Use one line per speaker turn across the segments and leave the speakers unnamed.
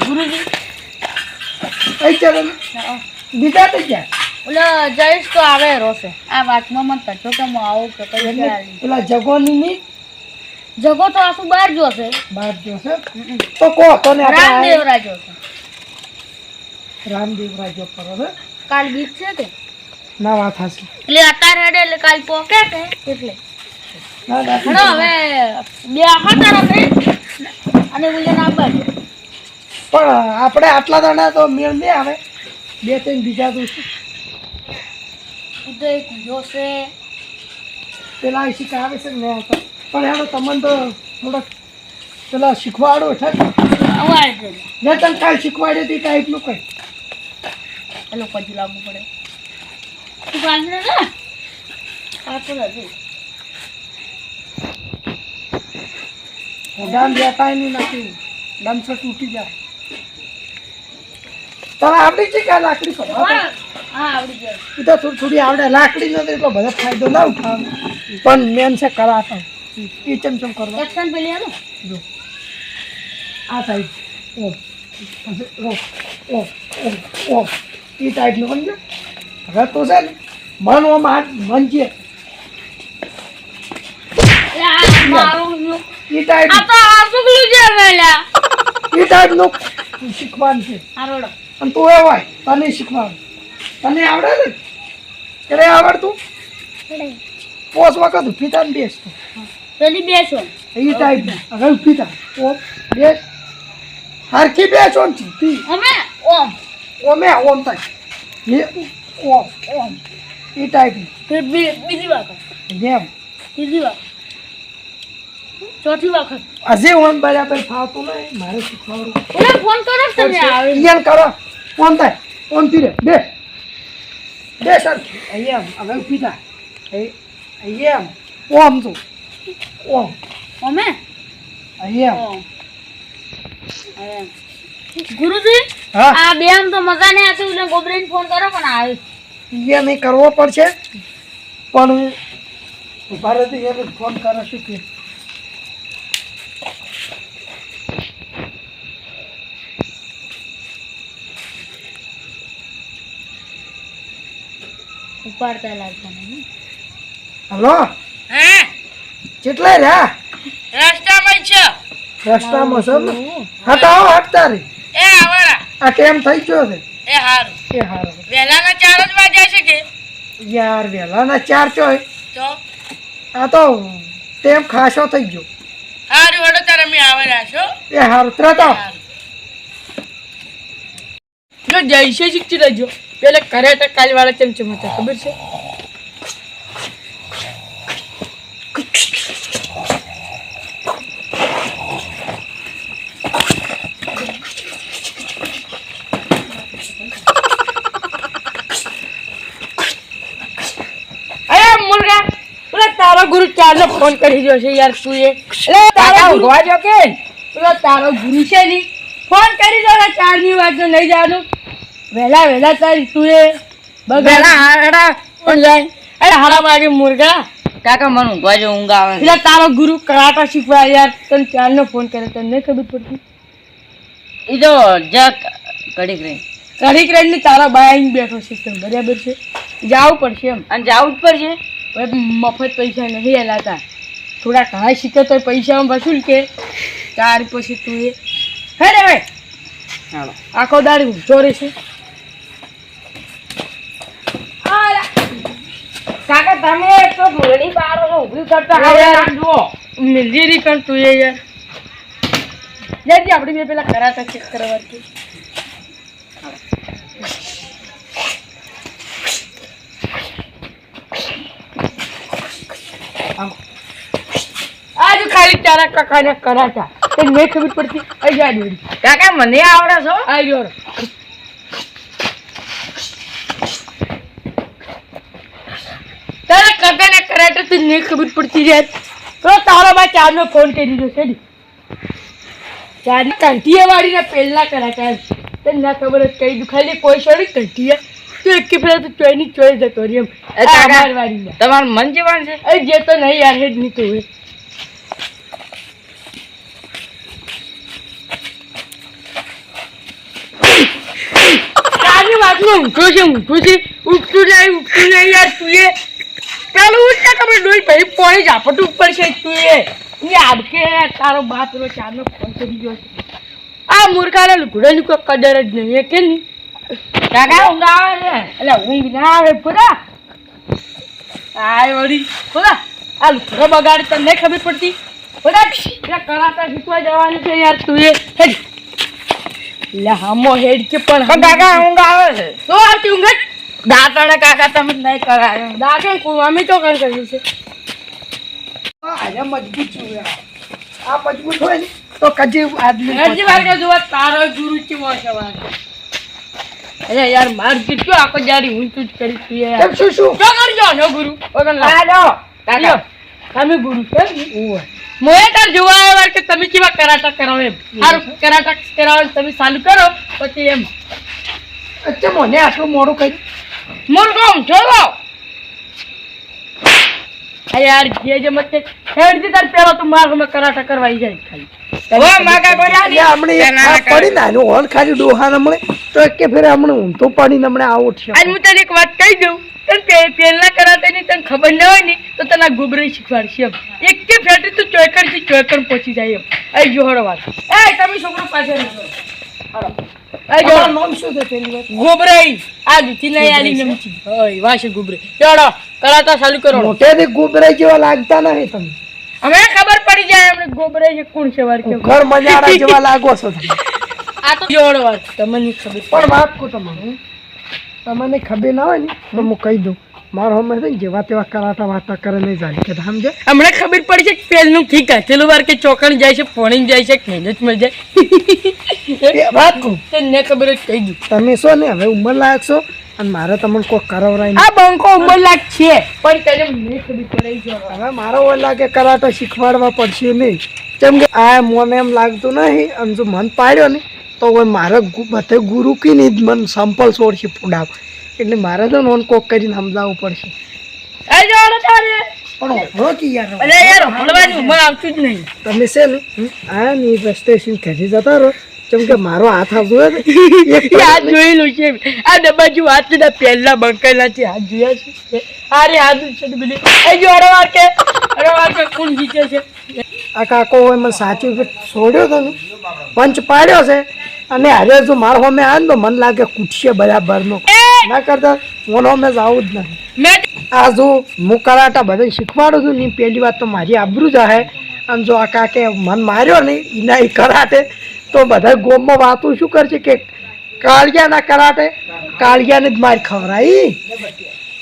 ગુરુજી. ચાલે બીજા તો
ઓલો જઈશ તો આવે રોશે. આ વાતમાં મને કહેતો કે હું આવું કે
જગોની ની?
જગો તો આખું બહાર જોશે
બાર જોશે તો કહો તો ને આપણે
રામદેવરા
રામદેવ રાજ્ય કરો છે
કાલ ગીત છે કે?
ના વાત હશે
એટલે અત્યારે હેડે એટલે કાલ પોકે કે? એટલે. હણો હવે બે આખા અને ઉલ્લે ના
પણ આપણે આટલા દાણા તો મેળ નહીં આવે બે ત્રણ બીજા તો
ઉદય જોશે
પેલા એ શીખાવે છે ને તો. પણ એનો તમને તો થોડોક પેલા શીખવાડો છે. જે તને કાંઈ શીખવાડે તે ટાઈપનું કંઈ
એ લોકો પછી લાગવું પડે. તું કાંઈ ને? આ તો હજી
ગામ રહેતા નથી. ડમસો તૂટી જાય. તને આવડી છે કે લાકડી
કરો
એ તો થોડી થોડી આવડે. લાકડી નથી એટલો બધો ફાયદો ના ઉઠાવ. પણ મેન છે કરાતો એ ચમચમ કરવા.
કરો
જો. આ સાઈડ ઓ. ઓ. ઓ. ઓ. ઓ. ટાઈટ લો સમજો હવે તો છે ને મન ઓ મન છે.
આ મારું
એ ટાઈપ
આ તો આસુકલું છે વેલા.
એ ટાઈપનું શીખવાનું છે.
આરોડો
અને તું એ હોય તને શીખવાનું તને આવડે ને એટલે આવડતું? પોસ વખત થાય ને બેસતું
પેલી બેસો.
એ ટાઈપ હવે થાય ઓમ બેસ. હરખી બેસો ને ઊભી
અમે ઓમ.
ઓમે ઓમ થાય. એ ઓમ ઓમ. ઈ ટાઈપનું
બીજી વાત.
જેમ
ચોથી વખત.
હજી ઓમ બરાબર ફાવતું નહીં મારે શીખવાડવું.
ઓલે ફોન કરો તમે આવે.
ઈયન કરો. ફોન થાય. ફોનથી રે બે. બે સર. અહીંયા હવે ઊભી એ- અહીંયા ઓમ તો ઓમ
ઓમે અહીંયા. ગુરુજી
હા?
આ બેન તો મજા નહીં આવતી. એટલે ગોબરીને ફોન કરો પણ આવે.
નહીં કરવો પડશે. પણ ભારત એને ફોન કરો કે
ઉપાડતા લાગતા નહીં
હલો?
હે?
કેટલા રહ્યા?
રસ્તામાં છે.
રસ્તામાં છે ને? હટાવો હટતા રે
એ આવડા.
આ કેમ થઈ ગયો છે?
એ હારું.
એ હારો.
વહેલાના ચાર જ વાગ્યા છે કે?
યાર વહેલાના ચાર છો
તો?
આ તો ટેમ ખાસો થઈ ગયો.
હારું હડો તારે મેં આવેલા છો.
એ હારું ત્રતો
જો જઈશે શીખતી રહેજો પેલા કરાટા કાલ વાળા ચમચમ હતા ખબર છે? અરે મુર્ગા પેલા તારો ગુરુ ચારનો ફોન કરી રહ્યો છે યાર તું એ. તારો ગુરુ જો કે? પેલો તારો ગુરુ છે ની ફોન કરી દો ને ચારની વાત નહીં જવાનું. વહેલા વહેલા તારી તું એ હાડા. પણ જાય? અરે હાડા વાગે મુર્ગા.
કાકા મને ઊંઘવા જો ઊંઘ આવે
એટલે તારો ગુરુ કરાટા શીખવા યાર. તને ચારનો ફોન કરે તને ખબર પડતી?
એ તો જક. ઘડીક રહી.
ઘડીક રહીને તારા બાય બેઠો છે. તને બરાબર છે? જવું પડશે એમ.
અને જાવું જ પડશે?
હવે મફત પૈસા નહીં હલાતા થોડા ઘણા શીખે તો પૈસા વસૂલ કે. ત્યાર પછી તું એ. હે રે ભાઈ. આખો દાડી ઊંચો રહેશે
કાકા તમે તો ઘોડી છો ઊભી કરતા
યાર.
જુઓ
મિલજી રી કણ તું એ યાર. જલ્દી આપણે બે પેલા કરાતા ચેક કરવા છે આજ ખાલી તારા કાકાને કરાતા. તે નહીં ખબર પડતી. જા દોડી
કાકા મને આવડે છો
આ ગયો. ને ખબર પડતી રહે તો તારો ભાઈ ચારનો ફોન કરી દીધો છે ચારની કંઠીએ વાળીને પહેલા કરા ચાર તને ના ખબર જ કહી દઉં ખાલી કોઈ છોડી કંઠીએ તું એક કે પહેલાં તો ચોઈની ચોઈ જતો રહી એમ
તમારું મન જવાનું છે
અરે જે તો નહીં યાર હેડ નહીં તું ચારની વાતમાં ઊંઘો છે ઊંઘો છે ઉઠતું નહીં ઉઠતું નહીં યાર તું પેલું ઉઠતા તમે ડોઈ ભાઈ પોણી ઝાપટ ઉપર છે તું એ. એ આબકે તારો બાપ રો ચારનો ફોન કરી ગયો છે. આ મૂર્ખાને લુગડાની કોઈ કદર જ નહીં એ કે નહીં કાકા ઊંઘ આવે છે? એટલે ઊંઘ ના આવે પૂરા આય વળી પૂરા આ લુગડો બગાડ તને નહીં ખબર પડતી? પૂરા એટલે કરાતા શીખવા જવાનું છે યાર તું એ. હેડ. લે હમો હેડ કે પણ
કાકા ઊંઘ આવે છે.
તો આવતી ઊંઘ.
દાંતણે કાકા તમે નહીં કરાયો.
દાખલ કુવામાં તો કણ કર્યું છે.
આજે મજબૂત છું યાર. આ મજબૂત હોય તો કજી આદમી
હજી વાર કે જોવા તારો ગુરુ છે વાર અરે યાર માર કેટલું આખો જારી હું તું જ કરી છું યાર.
શું શું?
તો કરજો નો ગુરુ? ઓગન લા.
હાલો કાકા
તમે ગુરુ છે ને? મોએ તાર જોવા આવ્યા કે તમે કેવા કરાટા કરાવો એમ. સારું કરાટા કરાવો તમે ચાલુ કરો પછી એમ.
અચ્છા મને આટલું મોડું કહી
મોર કોમ અરે યાર જે જે મત હેડ દી તાર પેલો તું માર મે કરાટા કરવા આવી જાય ખાલી.
ઓ માગા
એટલે હમણે
ના, ના,
આ પડી ને આનું હોલ ખાલી ડોહા નમણે તો કે ફેરે હમણે તો પડીને નમણે આવો છે.
આજ હું તને એક વાત કહી દઉં. તને પેલના કરાટે ની તને ખબર ના હોય ને તો તને ગુબરી શીખવાડશે એમ. એક કે ફેટી તું ચોયકરથી ચોયકર પહોંચી જાય એમ. એ જોહર વાત. એ તમે છોકરો પાસે. હાલો. ગોબરાઈ આ જુથી નહીં આલી નમચી ઓય વાશે ગોબરાઈ ચાલો કરાટા ચાલુ કરો
મોટેથી ગુબરાઈ જેવા લાગતા નહીં તમે
અમે ખબર પડી જાય એમને ગોબરાઈ છે કોણ છે વાર કેમ
ઘર મજાડા જેવા લાગો છો તમે
આ તો જોહરો વાત તમને ખબર
પણ વાત કહું તમારું તમને ખબર ના હોય ને તો હું કહી દઉં મારો હમણાં છે ને જેવા તેવા કરાટા વાતા કરે નહીં જાય. કે સમજે
હમણાં ખબર પડી છે પેલનું ઠીક કાચેલું વાર કે ચોકણ જાય છે પોણી જાય છે મહેનતમાં જાય.
વાત કહું.
તને ખબર જ કહી દઉં
તમે છો ને હવે ઉંમર લાયક છો અને મારે તમને કોઈ કરાવરાય
આ બંકો ઉંમર લાયક છે પણ તને મેં ખબર પડી છે.
હવે મારો ઓર લાગે કરાટા શીખવાડવા પડશે નહીં. કેમ કે આ મને એમ લાગતું નહીં અને જો મન પાડ્યો ને તો મારે બધે ગુરુ કી નહીં મન સંપલ છોડશે પુડાવ. એટલે મારે તો નોન કોક કરીને સમજાવવું પડશે. પણ ઓળો કે યાર.
અરે યાર હળવાની ઉંમર આવતું જ નહીં.
તમે છે ને આ ની રસ્તે થી ઘરે જતા રહો. કેમ કે મારો હાથ આવતો હોય
હાથ જોયેલું છે. આ હાથ ના પહેલા બંકેલા છે હાથ જોયા છે. અરે હાથ છે ને એ જો અરે વાર કે અરે વાર કે કોણ જીતે છે.
આ કાકો હોય મને સાચું છોડ્યો તો ને પંચ પાડ્યો છે. અને હવે જો મારો હોમે આવે ને તો મને લાગે કૂટશે બરાબરનો. ના કરતા બોલો મેં જાવું જ
નહીં.
આ જો હું કરાટા બધા શીખવાડું છું ને પહેલી વાત તો મારી આબરૂ જાહે. અને જો આ કાકે મન માર્યો નહીં એના એ કરાટે તો બધા ગોમમાં વાતું શું કરશે કે કાળિયાના કરાટે કાળિયાને જ મારી ખવરાઈ.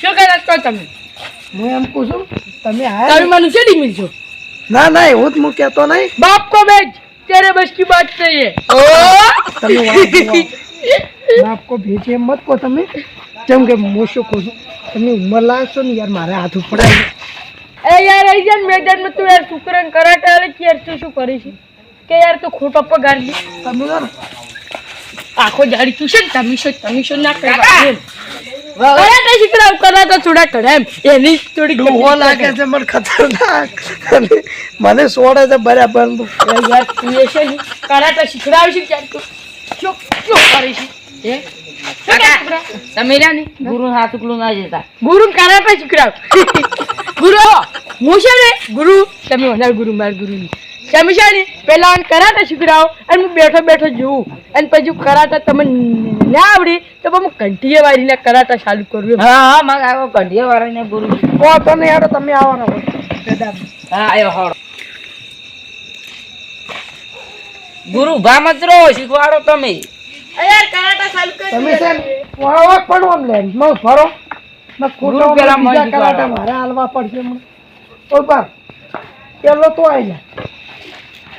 શું કરાટ કહો તમે?
હું એમ કહું છું તમે
હા
તમે
મને ચડી મિલજો
ના ના એવું જ હું કહેતો નહીં.
બાપ કો બેજ તેરે બસ કી બાત નહીં
તમે બાપ કો ભેજે મત કો તમે. જેમ કે મોશો કો તમે ઉંમર લાગશો ને યાર મારા હાથ ઉપડાય
એ યાર આઈ જા મેદાનમાં તું યાર શુક્રન કરાટે આલે કે યાર તું શું કરે છે કે યાર તું ખોટો પગાર દે.
તમે ના
આખો જાડી તું છે ને તમે શું તમે શું ના કરવા કરાટે શીખડાવ કરાટે થોડા કરાય એમ. એની થોડી
ગો લાગે છે મને ખતરનાક. મને સોડે છે બરાબર
યાર તું એ છે કરાટે શીખડાવ છે યાર તું શું શું કરે છે
તમે રહ્યા ને? ગુરુ હાથ ઉકલું ના જતા.
ગુરુ કરાટા શીખડાવ ગુરુ હું છે ને? ગુરુ તમે વધારે ગુરુ માર ગુરુ તમે છે ને મને કરાટા શીખડાવો અને હું બેઠો બેઠો જોઉં. અને પછી કરાટા તમને ના આવડી તો હું ઘંટીએ વાળીને કરાટા ચાલુ કરું એમ.
હા હા માગ આવો કઢીએ વાળાને ગુરુ.
ઓ તો નહીં તમે આવવાના
હા આયો હોડો ગુરુ ભા મત શીખવાડો તમે.
યાર કરાટા ચાલુ કરી
તમે છે. ને પણ આમ લે માં ફરો. ના
ગુરુ પેલા
બીજા કરાટા મારે હાલવા પડશે મને. ઓય બા પેલો તો આવી જા.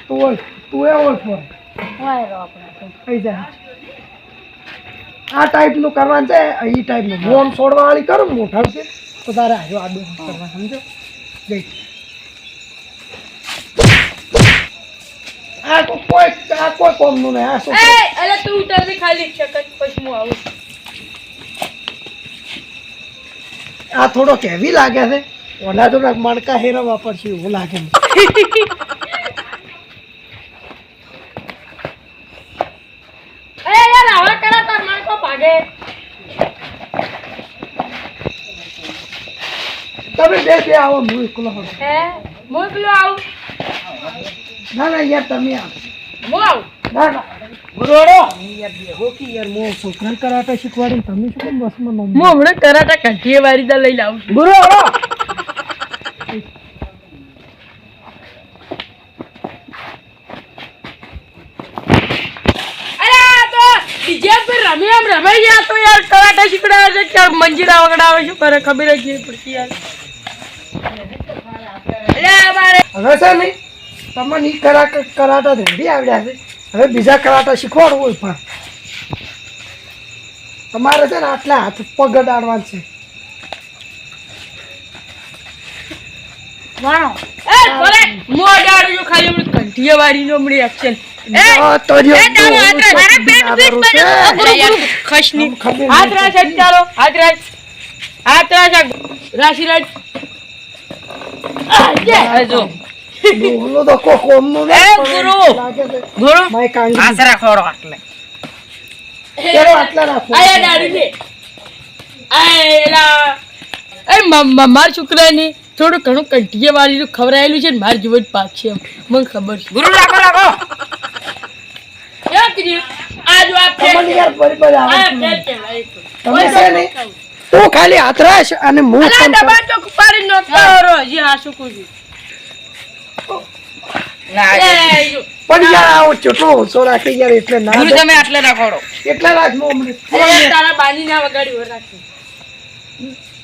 તું ઓળ તું એ ઓળ ફોર થઈ જાય આ ટાઈપનું કરવાનું છે એ ટાઈપનું બોન છોડવા વાળી કરું મોટા છે. તો તારે આવ્યો આડું કરવા સમજો? જઈ આ કોઈ કોઈ આ કોઈ કોમનું નહીં આ છોકરો
એ અલે તું ઉતરજે ખાલી શકત પછી હું આવું.
આ થોડો કેવી લાગે છે? ઓલા તો મણકા હેરા વાપરશે એવું લાગે તમે બે આવો હું એકલો
હે? હું આવું?
ના ના યાર તમે આવો. ના ના.
ગુરુડો
કરાટા શીખવાડીને તમે શું બસમાં
હું હમણાં કરાટા કાઢીએ વારી દા લઈને આવું અરે આ તો બીજે પર રમી ગયા તો યાર કરાટા શીખડાવે છે કે મંજીરા વગડાવે શું કરે ખબર જ નહીં પડતી યાર. અરે અમારે
હવે છે ને તમને એ કરા કરાટા ધંધી આવડ્યા છે. હવે બીજા કરાટા શીખવાડવું હોય પણ. તમારે છે ને આટલા હાથ પગ અડાડવા છે.
વાણો.
એ ભલે. હું અડાડું ખાલી હમણાં કંઠીએ હમણાં એક્શન એ
ડોહલો તો કોક ઓમનું
એ ગુરુ. ગુરુ
માય કાંગી.
આશરા ખોડો આટલે
ચાલો આટલા રાખો.
આયા દાડી છે આયલા એ મ- મ- મારા થોડું ઘણું કંઠીએ વાળીનું ખવરાયેલું છે ને મારા જીવન પાક છે એમ. મને ખબર છે.
ગુરુ
તો.
તમે છે ને તું ખાલી હાથ રાખ અને
નોખતા હજી શું કહું છું.
પણ યાર આવો ચોટલો ઓછો રાખે યાર એટલે ના
તમે આટલે રાખોડો
એટલા રાખ
તારા બાની ના વગાડી રાખે.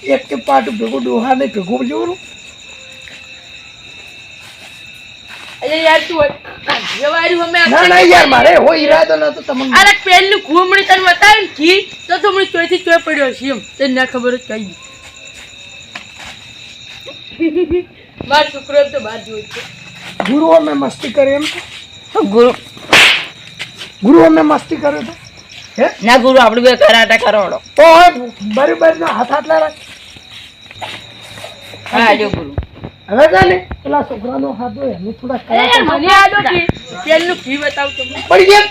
એક કે પાટ ભેગું ડોહા ને ભેગું જોરું
અરે યાર તું જવાયું અમે
ના ના યાર મારે હો ઈરાદો નતો તમને.
અરે પેનનું ઘૂમણી તને બતાવ્યું ને ઘી તો તો મને ચોયથી ચોય પડ્યો છે એમ. તને ના ખબર જ કઈ માર છોકરો તો બહાર જોઈ છે
ગુરુઓ મેં મસ્તી કરી એમ
ગુરુ?
ગુરુઓ મેં મસ્તી કર્યો તો? હે?
ના ગુરુ આપણે બે કરાટા કરોડો.
તો હવે બરી ના હાથ આટલા રાખ.
હા જો ગુરુ.
હવે છે ને પેલા છોકરાનો હાથ હોય એનું થોડા
એ
કરાટા
મને યાદ હતી પેનનું ઘી બતાવ તમને.
પડી ગયા.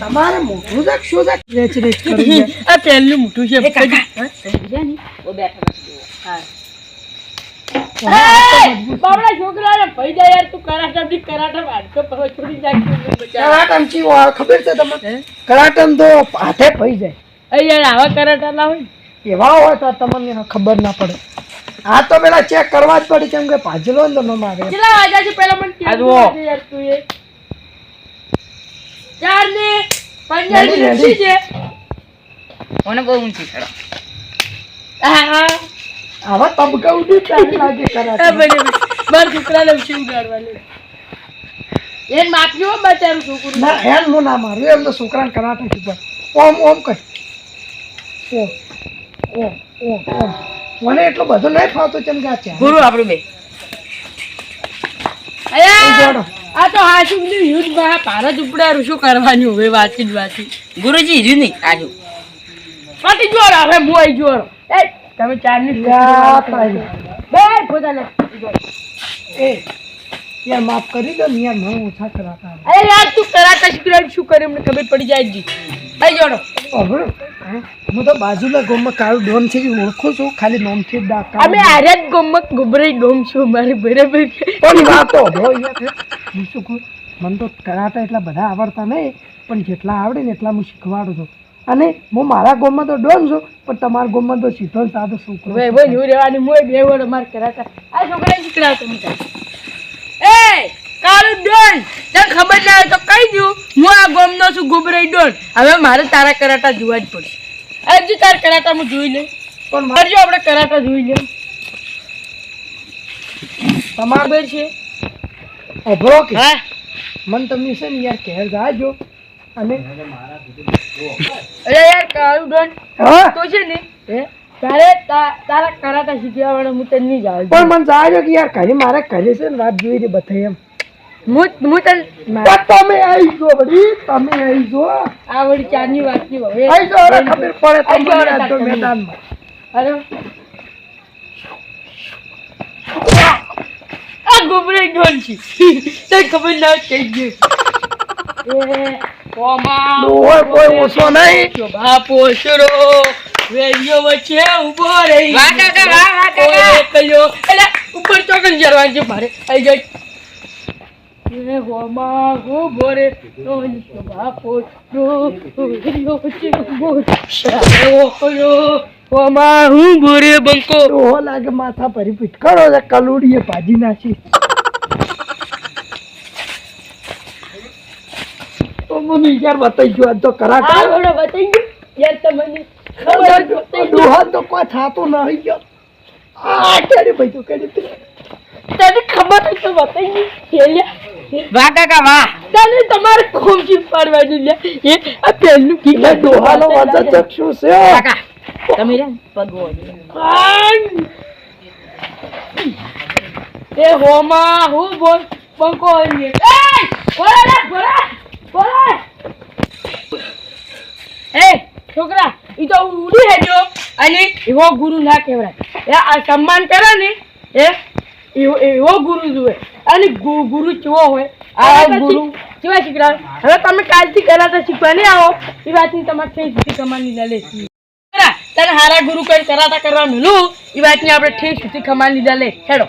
તમારે મોઢું છે શું છે? રેચ રેચ કરી
આ પેનનું મોટું છે
ઓ બેઠા હા.
બાબડા છોકરા ભાઈ જાય યાર તું કરાટા બી કરાટા વાડકો પહોંચ છોડી જાય
કરાટામાં ચી હોય ખબર છે તમને? કરાટામાં તો હાથે પડી જાય.
યાર આવા કરાટા ના? હોય
એવા હોય તો તમને ખબર ના પડે. આ તો પેલા ચેક કરવા જ પડે કેમ કે ભાજલો ને તો મારે
કેટલા વાગ્યા છે પેલા મને
આ જુઓ.
યાર તું એ? ચાર ને
રેડી,
છે.
મને બહુ ઊંચી
હા હા.
આવા તબકા ઉડી ચાલી લાગે કરાટા.
બરાબર. મારા છોકરાને ઉછી ઉગાડવાનું? એને માફી બચારું છોકરું.
ના હેન હું ના મારું એમ તો છોકરાને કરાટા શીખવા ઓમ ઓમ કર. ઓમ ઓમ ઓમ ઓમ. મને એટલો બધો નહીં ફાવતો કેમ કે આ ચા
ગુરુ આપણે બે.
આ તો હાચુકનું યુદ્ધમાં ભારત ઉપડારું શું કરવાનું હવે વાંચી જ વાંચી
ગુરુજી હજુ નહીં આજુ
પાટી જોડો હવે હું આઈ એ તમે ચારની
ની
બે પોતાને.
એ યાર માફ કરી દો ને યાર મને ઓછા કરાતા.
અરે યાર તું કરાટા શીખડાવી શું કરે એમને ખબર પડી જાય જી આઈ જોડો.
હું? તો બાજુના ગોમમાં કાળું ડોન છે ઓળખું છું ખાલી નોમ છે ડાકા
અમે જ ગોમક ગુબરાઈ ડોમ છું મારે બરાબર
પણ વાતો ભો યાર હું શું કહું? મને તો કરાટા એટલા બધા આવડતા નહીં પણ જેટલા આવડે ને એટલા હું શીખવાડું છું. અને હું મારા ગામમાં તો ડોન છું પણ તમારા ગામમાં તો સીધો સાથે છોકરો
ભાઈ ભાઈ નું રહેવાની મોય બે વડ માર કરાતા આ છોકરા શીખડાવતો તમે એ કાળું ડોન તને ખબર ના હોય તો કહી દઉં હું આ ગોમનો છું ગુબરાઈ ડોન. હવે મારે તારા કરાટા જોવા જ પડશે. હજુ તારા કરાટા હું જોઈ લે
પણ
મારજો આપણે કરાટા જોઈ લે
તમારે
ખબર છે?
અભળો કે
હા.
મન તમે છે ને યાર કહેર જાજો. અને
અરે યાર કાળું ડોન તો છે ને હે? તારે તારા કરાતા શીખ્યા વાળો હું તને નહીં જાવ
પણ મને જાજો કે યાર ઘરે મારે ઘરે છે ને વાત જોઈ રહી બધાય એમ.
હું હું તને
તમે આવી જો બધી તમે આવી જો.
આ વળી ચારની વાતની હવે
આવી જો. ખબર પડે
આઈ
તમને તો મેદાનમાં.
અરે. આ ગોબરાઈ ડોન છે. તે ખબર ના હોય કહી દે કોમા
કોઈ ઓછો નહીં.
બાપો શરો વેલીઓ વચ્ચે ઊભો રહી
વાહ કાકા, વાહ, વાહ કાકા.
ઓય એટલે ઉપર ચોકન જરવાનું છે મારે આઈ જાય. એ હોમાં હો બોરે વચ્ચે ઊભો હોમાં હું બંકો.
ડોહો લાગે માથા ભરી પીટકારો છે કલુડીએ ભાજી નાખી. મમ્મી યાર બતાઈ ગયો તો
કરા
કરાટા
ઘોડો બતાઈ ગયો. યાર તમને ખબર બતાઈ
તો કોઈ થાતો નહીં ગયો આ કેરી ભાઈ તો કેરી
તને ખબર તો બતાઈ ગઈ
વાહ કાકા વાહ.
તને તમારે ખોમચી પાડવાની લે. એ આ પેલું કી
એટલે ડોહાનો વજન ચક્ષુ છે
કાકા તમે રે પગવો.
એ હોમા હું બોલ પંકો એ બોલા બોલા. બોલા એ છોકરા ઈ તો ઉડી હેજો અને એવો ગુરુ ના કહેવાય. એ આ સન્માન કરે ને એ એવો ગુરુ જુએ. અને ગુરુ કેવો હોય આ ગુરુ કેવા શીખડા હવે તમે કાલથી કરાતા શીખવા નહીં આવો. એ વાતની તમારે ઠેસ સુધી કમાની ના લેતી તને હારા ગુરુ કઈ કરાતા કરવા મેલું. એ વાતની આપણે ઠેસ સુધી કમાની લીધા લે. હેડો.